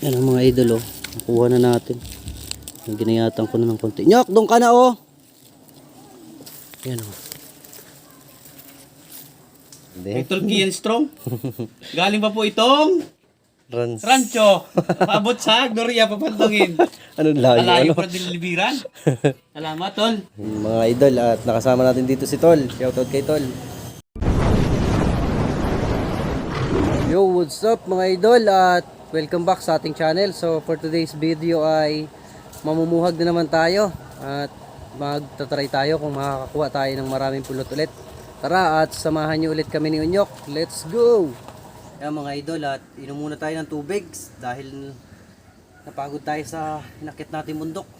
Yan ang mga idol oh. Nakuha na natin. Ginayatan ko na ng konti. Nyok, doon ka na oh. Yan oh. Hindi. Hector Kian Strong. Galing pa po itong Runs. rancho. Paabot sa Gloria papantungin. Anong layo? Malayo Ano? pa din libiran. Salamat, tol. Mga idol at nakasama natin dito si Tol. Shoutout kay Tol. Yo, what's up mga idol at welcome back sa ating channel. So for today's video ay mamumuhag na naman tayo at magtatry tayo kung makakakuha tayo ng maraming pulot ulit. Tara at samahan niyo ulit kami ni Unyok. Let's go! Yan mga idol at inom muna tayo ng tubig dahil napagod tayo sa inakit natin bundok.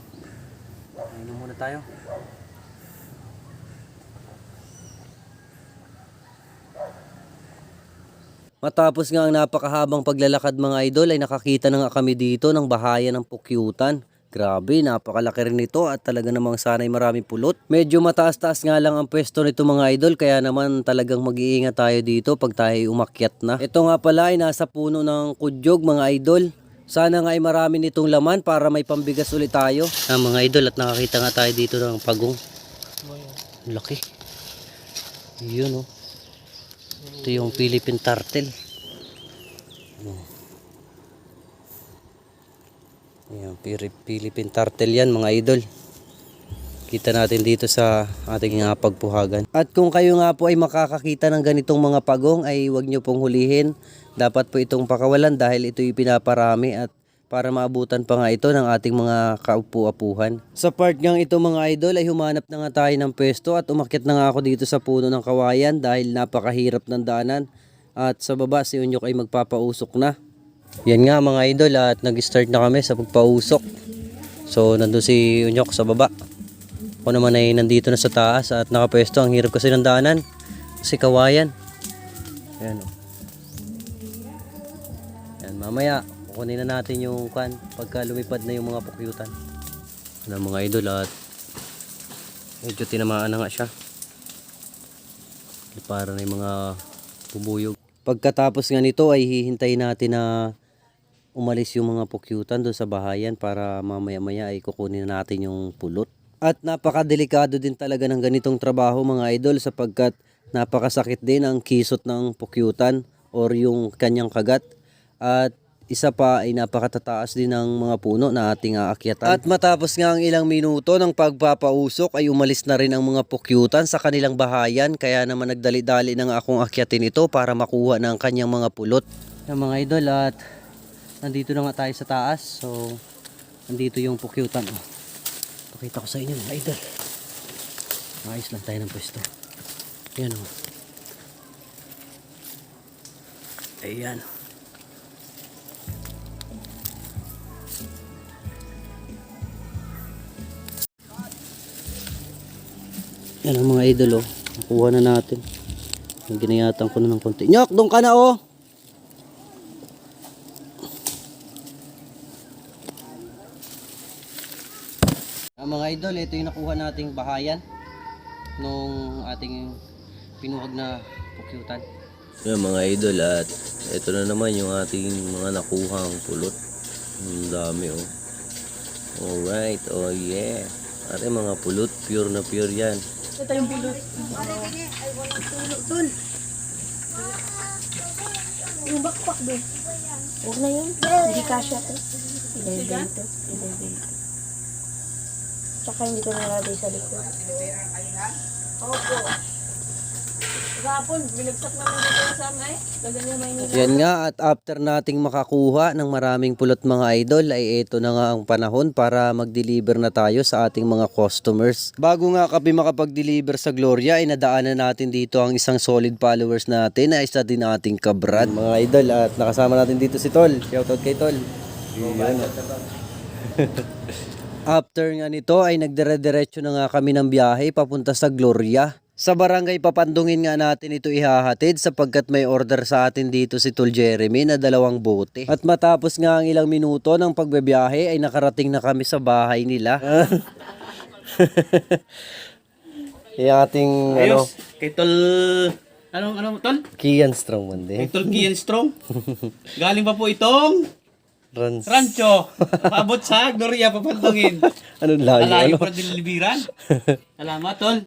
Inom muna tayo. Matapos nga ang napakahabang paglalakad mga idol ay nakakita na nga kami dito ng bahayan ng pukyutan. Grabe, napakalaki rin nito at talaga namang sanay maraming pulot. Medyo mataas-taas nga lang ang pwesto nito mga idol kaya naman talagang mag-iingat tayo dito pag tayo umakyat na. Ito nga pala ay nasa puno ng kudyog mga idol. Sana nga ay marami nitong laman para may pambigas ulit tayo. Ah, mga idol at nakakita nga tayo dito ng pagong. Laki. Yun oh. Ito yung Philippine Turtle. Ayan, Philippine Turtle yan mga idol. Kita natin dito sa ating nga pagpuhagan. At kung kayo nga po ay makakakita ng ganitong mga pagong ay huwag nyo pong hulihin. Dapat po itong pakawalan dahil ito'y pinaparami at para maabutan pa nga ito ng ating mga kaupu-apuhan. Sa part ngang ito mga idol ay humanap na nga tayo ng pwesto at umakyat na nga ako dito sa puno ng kawayan dahil napakahirap ng daanan. At sa baba si Unyok ay magpapausok na. Yan nga mga idol at nag-start na kami sa pagpausok. So nandun si Unyok sa baba. Ako naman ay nandito na sa taas at nakapwesto. Ang hirap kasi ng daanan. Kasi kawayan. Ayan o. Yan, mamaya kukunin na natin yung kan pagka lumipad na yung mga pukyutan. Ano mga idol at medyo tinamaan na nga siya. Para na yung mga bubuyog. Pagkatapos nga nito ay hihintayin natin na umalis yung mga pukyutan doon sa bahayan para mamaya-maya ay kukunin na natin yung pulot. At napakadelikado din talaga ng ganitong trabaho mga idol sapagkat napakasakit din ang kisot ng pukyutan or yung kanyang kagat. At isa pa ay napakatataas din ng mga puno na ating aakyatan. At matapos nga ang ilang minuto ng pagpapausok ay umalis na rin ang mga pukyutan sa kanilang bahayan kaya naman nagdali-dali na nga akong akyatin ito para makuha ng kanyang mga pulot. Yung mga idol at nandito na nga tayo sa taas so nandito yung pukyutan. Oh. Pakita ko sa inyo mga idol. Maayos lang tayo ng pwesto. Ayan o. Ayan. Yan ang mga idol oh. Nakuha na natin. Ginayatan ko na ng konti. Nyok, doon ka na oh. Mga idol, ito yung nakuha nating bahayan nung ating pinuhag na pukyutan. Yan mga idol at ito na naman yung ating mga nakuhang pulot. Ang dami oh. Alright, oh yeah. Ating mga pulot, pure na pure yan. Ito yung pulot. Yung backpack doon. Huwag na yun. Hindi kasha to. Ibay-ibay to. Ibay-ibay to. Tsaka hindi ko nalagay sa likod. Opo. Gapon, binagsak naman dito sa. Gaganyan may nila. Yan nga at after nating makakuha ng maraming pulot mga idol ay ito na nga ang panahon para mag-deliver na tayo sa ating mga customers. Bago nga kami makapag-deliver sa Gloria ay nadaanan natin dito ang isang solid followers natin na isa din ating kabrad. Mga idol at nakasama natin dito si Tol. Shoutout kay Tol. After nga nito ay nagdire-diretso na nga kami ng biyahe papunta sa Gloria. Sa barangay Papandungin nga natin ito ihahatid sapagkat may order sa atin dito si Tol Jeremy na dalawang bote. At matapos nga ang ilang minuto ng pagbebiyahe ay nakarating na kami sa bahay nila. Yung ating ano, Ayos. Kay tol... Anong, anong, tol? Kian Strong Monday. Kay tol Kian Strong. Galing pa po itong Rans. Rancho. Paabot sa Gloria papantungin. Anong layo? Alayo Ano? pa din libiran. Salamat, tol.